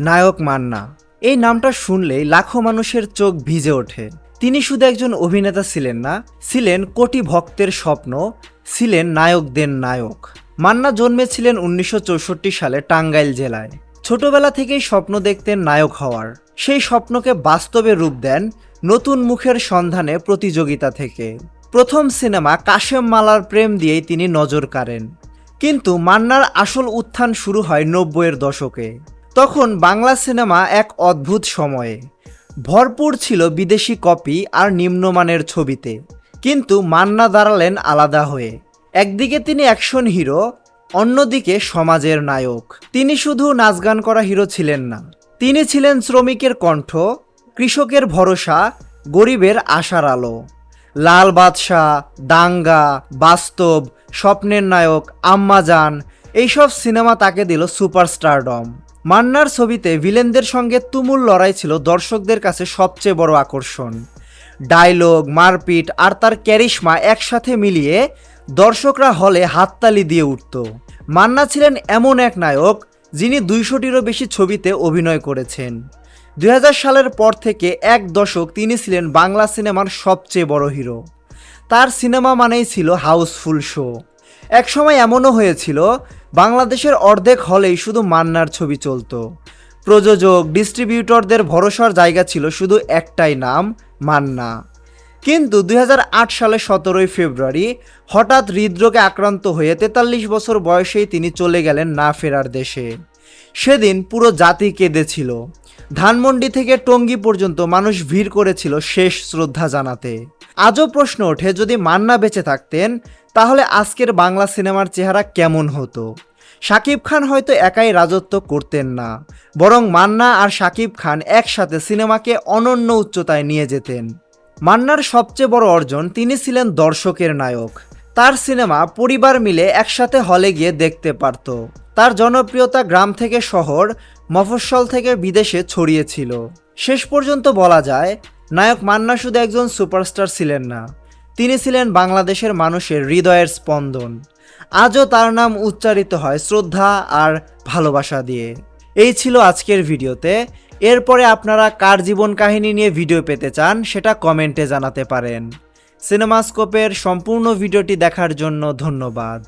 নায়ক মান্না। এই নামটা শুনলেই লাখো মানুষের চোখ ভিজে ওঠে। তিনি শুধু একজন অভিনেতা ছিলেন না, ছিলেন কোটি ভক্তের স্বপ্ন, ছিলেন নায়কদের নায়ক। মান্না জন্মেছিলেন উনিশশো চৌষট্টি সালে টাঙ্গাইল জেলায়। ছোটবেলা থেকেই স্বপ্ন দেখতেন নায়ক হওয়ার। সেই স্বপ্নকে বাস্তবে রূপ দেন নতুন মুখের সন্ধানে প্রতিযোগিতা থেকে। প্রথম সিনেমা কাশেম মালার প্রেম দিয়েই তিনি নজর কাড়েন। কিন্তু মান্নার আসল উত্থান শুরু হয় নব্বইয়ের দশকে। তখন বাংলা সিনেমা এক অদ্ভুত সময়ে। ভরপুর ছিল বিদেশি কপি আর নিম্নমানের ছবিতে। কিন্তু মান্না দাঁড়ালেন আলাদা হয়ে। একদিকে তিনি অ্যাকশন হিরো, অন্যদিকে সমাজের নায়ক। তিনি শুধু নাচ গান করা হিরো ছিলেন না। তিনি ছিলেন শ্রমিকের কণ্ঠ, কৃষকের ভরসা, গরিবের আশার আলো। লাল বাদশাহ, দাঙ্গা, বাস্তব, স্বপ্নের নায়ক, আম্মাজান, এইসব সিনেমা তাকে দিল সুপারস্টারডম। মান্নার ছবিতে ভিলেনদের সঙ্গে তুমুল লড়াই ছিল দর্শকদের কাছে সবচেয়ে বড় আকর্ষণ। ডায়লগ, মারপিট আর তার ক্যারিশমা একসাথে মিলিয়ে দর্শকরা হলে হাততালি দিয়ে উঠত। মান্না ছিলেন এমন এক নায়ক যিনি দুইশোটিরও বেশি ছবিতে অভিনয় করেছেন। দুই হাজার সালের পর থেকে এক দশক তিনি ছিলেন বাংলা সিনেমার সবচেয়ে বড় হিরো। তার সিনেমা মানেই ছিল হাউসফুল শো। একসময় এমনও হয়েছিল বাংলাদেশের অর্ধেক হলেই শুধু মান্নার ছবি চলত। প্রযোজক, ডিস্ট্রিবিউটরদের ভরসার জায়গা ছিল শুধু একটাই নাম, মান্না। কিন্তু দু হাজার আট সালে সতেরোই ফেব্রুয়ারি হঠাৎ হৃদরোগে আক্রান্ত হয়ে তেতাল্লিশ বছর বয়সেই তিনি চলে গেলেন না ফেরার দেশে। সেদিন পুরো জাতি কেঁদেছিল। ধানমন্ডি থেকে টঙ্গী পর্যন্ত মানুষ ভিড় করেছিল শেষ শ্রদ্ধা জানাতে। আজও প্রশ্ন ওঠে, যদি মান্না বেঁচে থাকতেন, তাহলে আজকের বাংলা সিনেমার চেহারা কেমন হতো? শাকিব খান হয়তো একাই রাজত্ব করতেন না, বরং মান্না আর শাকিব খান একসাথে সিনেমাকে অনন্য উচ্চতায় নিয়ে যেতেন। মান্নার সবচেয়ে বড় অর্জন তিনি ছিলেন দর্শকের নায়ক। তার সিনেমা পরিবার মিলে একসাথে হলে গিয়ে দেখতে পারত। তার জনপ্রিয়তা গ্রাম থেকে শহর, মফস্বল থেকে বিদেশে ছড়িয়েছিল শেষ পর্যন্ত বলা যায়, নায়ক মান্না শুধু একজন সুপারস্টার ছিলেন না, তিনি ছিলেন বাংলাদেশের মানুষের হৃদয়ের স্পন্দন। আজও তার নাম উচ্চারিত হয় শ্রদ্ধা আর ভালোবাসা দিয়ে। এই ছিল আজকের ভিডিওতে। এরপরে আপনারা কার জীবন কাহিনী নিয়ে ভিডিও পেতে চান, সেটা কমেন্টে জানাতে পারেন। সিনেমাস্কোপের সম্পূর্ণ ভিডিওটি দেখার জন্য ধন্যবাদ।